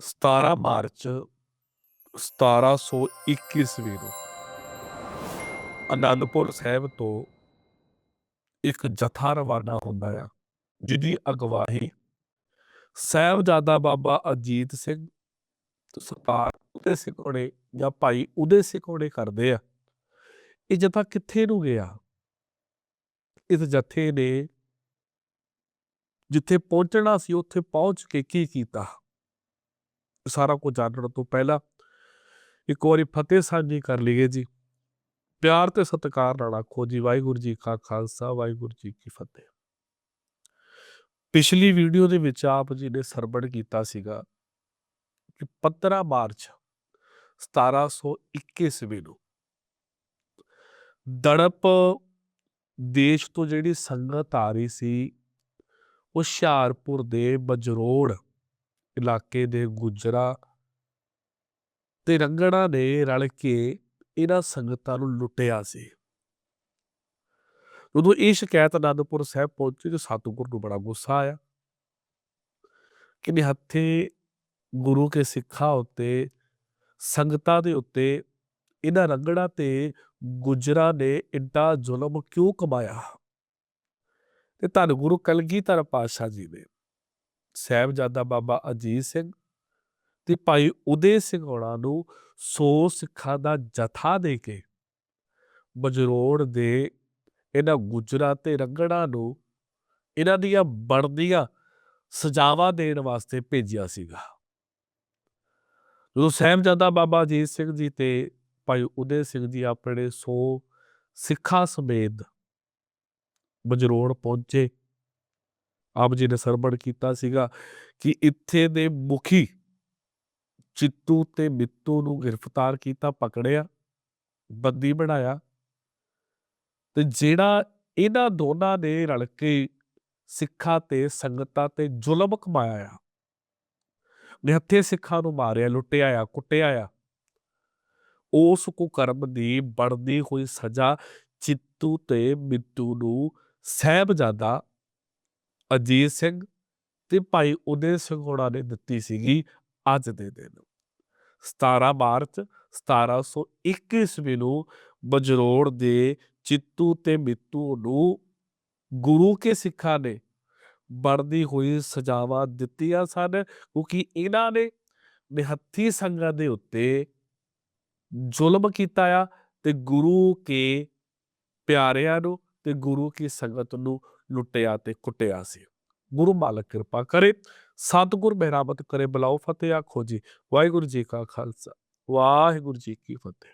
17 March 1721 ਈਸਵੀ ਨੂੰ ਅਨੰਦਪੁਰ ਸਾਹਿਬ ਤੋਂ ਇੱਕ ਜਥਾ ਰਵਾਨਾ ਹੁੰਦਾ ਆ, ਜਿਹਦੀ ਅਗਵਾਹੀ ਸਾਹਿਬਜ਼ਾਦਾ ਬਾਬਾ ਅਜੀਤ ਸਿੰਘ ਤੇ ਸਰਦਾਰ ਉਦੇ ਸਿੰਘ ਜਾਂ ਭਾਈ ਉਦੇ ਸਿੰਘ ਕਰਦੇ ਆ। ਇਹ ਜਥਾ ਕਿੱਥੇ ਨੂੰ ਗਿਆ? ਇਸ ਜਥੇ ਨੇ ਜਿੱਥੇ ਪਹੁੰਚਣਾ ਸੀ, ਉੱਥੇ ਪਹੁੰਚ ਕੇ ਕੀ ਕੀਤਾ? ਸਾਰਾ ਕੁਝ ਜਾਣਨ ਤੋਂ ਪਹਿਲਾਂ ਇੱਕ ਵਾਰੀ ਫਤਿਹ ਸਾਂਝੀ ਕਰ ਲਈਏ ਜੀ। ਪਿਆਰ ਤੇ ਸਤਿਕਾਰ ਨਾਲ ਆਖੋ ਜੀ, ਵਾਹਿਗੁਰੂ ਜੀ ਕਾ ਖਾਲਸਾ, ਵਾਹਿਗੁਰੂ ਜੀ ਕੀ ਫਤਿਹ। ਪਿਛਲੀ ਵੀਡੀਓ ਦੇ ਵਿੱਚ ਆਪ ਜੀ ਨੇ ਸਰਵਣ ਕੀਤਾ ਸੀਗਾ ਕਿ 15 ਮਾਰਚ 1721 ਈਸਵੀ ਨੂੰ ਦੜਪ ਦੇਸ਼ ਤੋਂ ਜਿਹੜੀ ਸੰਗਤ ਆ ਰਹੀ ਸੀ ਉਹ ਹੁਸ਼ਿਆਰਪੁਰ ਦੇ ਬਜਰੋੜ ਇਲਾਕੇ ਦੇ ਗੁਜਰਾ ਤੇ ਰੰਗਣਾ ਨੇ ਰਲ ਕੇ ਇਹਨਾਂ ਸੰਗਤਾਂ ਨੂੰ ਲੁੱਟਿਆ ਸੀ। ਉਦੋਂ ਇਹ ਸ਼ਿਕਾਇਤ ਅਨੰਦਪੁਰ ਸਾਹਿਬ ਪਹੁੰਚੀ ਤੇ ਸਤਿਗੁਰ ਨੂੰ ਬੜਾ ਗੁੱਸਾ ਆਇਆ। ਕਿ ਨਿਹੱਥੇ ਗੁਰੂ ਕੇ ਸਿੱਖਾਂ ਉੱਤੇ, ਸੰਗਤਾਂ ਦੇ ਉੱਤੇ, ਇਹਨਾਂ ਰੰਗੜਾ ਤੇ ਗੁਜਰਾ ਨੇ ਇੰਨਾ ਜ਼ੁਲਮ ਕਿਉਂ ਕਮਾਇਆ? ਤੇ ਧੰਨ ਗੁਰੂ ਕਲਗੀਧਰ ਪਾਤਸ਼ਾਹ ਜੀ ਨੇ ਸਾਹਿਬਜ਼ਾਦਾ ਬਾਬਾ ਅਜੀਤ ਸਿੰਘ ਤੇ ਭਾਈ ਉਦੇ ਸਿੰਘ ਹੋਣਾ ਨੂੰ ਸੌ ਸਿੱਖਾਂ ਦਾ ਜਥਾ ਦੇ ਕੇ ਬਜਰੋੜ ਦੇ ਇਹਨਾਂ ਗੁਜਰਾਂ ਤੇ ਰੰਗੜਾਂ ਨੂੰ ਇਹਨਾਂ ਦੀਆਂ ਬਣਦੀਆਂ ਸਜਾਵਾਂ ਦੇਣ ਵਾਸਤੇ ਭੇਜਿਆ ਸੀਗਾ। ਜਦੋਂ ਸਾਹਿਬਜ਼ਾਦਾ ਬਾਬਾ ਅਜੀਤ ਸਿੰਘ ਜੀ ਤੇ ਭਾਈ ਉਦੇ ਸਿੰਘ ਜੀ ਆਪਣੇ ਸੌ ਸਿੱਖਾਂ ਸਮੇਤ ਬਜਰੋੜ ਪਹੁੰਚੇ ਆਪ ਜੀ ਨੇ ਸਰਵਣ ਕੀਤਾ ਸੀਗਾ ਕਿ ਇੱਥੇ ਦੇ ਮੁਖੀ ਚਿੱਤੂ ਤੇ ਮਿੱਤੂ ਨੂੰ ਗ੍ਰਿਫਤਾਰ ਕੀਤਾ, ਪਕੜਿਆ, ਬੰਦੀ ਬਣਾਇਆ ਤੇ ਜਿਹੜਾ ਇਹਨਾਂ ਦੋਨਾਂ ਨੇ ਰਲ ਕੇ ਸਿੱਖਾਂ ਤੇ ਸੰਗਤਾਂ ਤੇ ਜ਼ੁਲਮ ਕਮਾਇਆ ਆ, ਨਿਹੱਥੇ ਸਿੱਖਾਂ ਨੂੰ ਮਾਰਿਆ, ਲੁੱਟਿਆ ਆ, ਕੁੱਟਿਆ ਆ, ਉਸ ਕੁਕਰਮ ਦੀ ਬਣਦੀ ਹੋਈ ਸਜ਼ਾ ਚਿੱਤੂ ਤੇ ਮਿੱਤੂ ਨੂੰ ਸਾਹਿਬਜ਼ਾਦਾ ਅਜੀਤ ਸਿੰਘ ਤੇ ਭਾਈ ਉਦੇ ਸਿੰਘ ਹੋਣਾ ਨੇ ਦਿੱਤੀ ਸੀਗੀ ਅੱਜ ਦੇ ਦਿਨ। 17 ਮਾਰਚ 1721 ਈਸਵੀ ਨੂੰ ਬਜਰੋੜ ਦੇ ਚਿੱਤੂ ਤੇ ਮਿੱਤੂ ਨੂੰ ਗੁਰੂ ਕੇ ਸਿੱਖਾਂ ਨੇ ਬਣਦੀ ਹੋਈ ਸਜ਼ਾਵਾਂ ਦਿੱਤੀਆਂ ਸਨ ਕਿਉਂਕਿ ਇਹਨਾਂ ਨੇ ਨਿਹੱਥੀ ਸੰਗਾਂ ਦੇ ਉੱਤੇ ਜ਼ੁਲਮ ਕੀਤਾ ਆ ਤੇ ਗੁਰੂ ਕੇ ਪਿਆਰਿਆਂ ਨੂੰ ਤੇ ਗੁਰੂ ਕੀ ਸੰਗਤ ਨੂੰ ਲੁੱਟਿਆ ਤੇ ਕੁੱਟਿਆ ਸੀ। ਗੁਰੂ ਮਾਲਕ ਕਿਰਪਾ ਕਰੇ, ਸਤਿਗੁਰ ਮਿਹਰਾਮਤ ਕਰੇ, ਬਲਾਓ ਫਤਿਹ ਆਖੋ ਜੀ। ਵਾਹਿਗੁਰੂ ਜੀ ਕਾ ਖਾਲਸਾ, ਵਾਹਿਗੁਰੂ ਜੀ ਕੀ ਫਤਿਹ।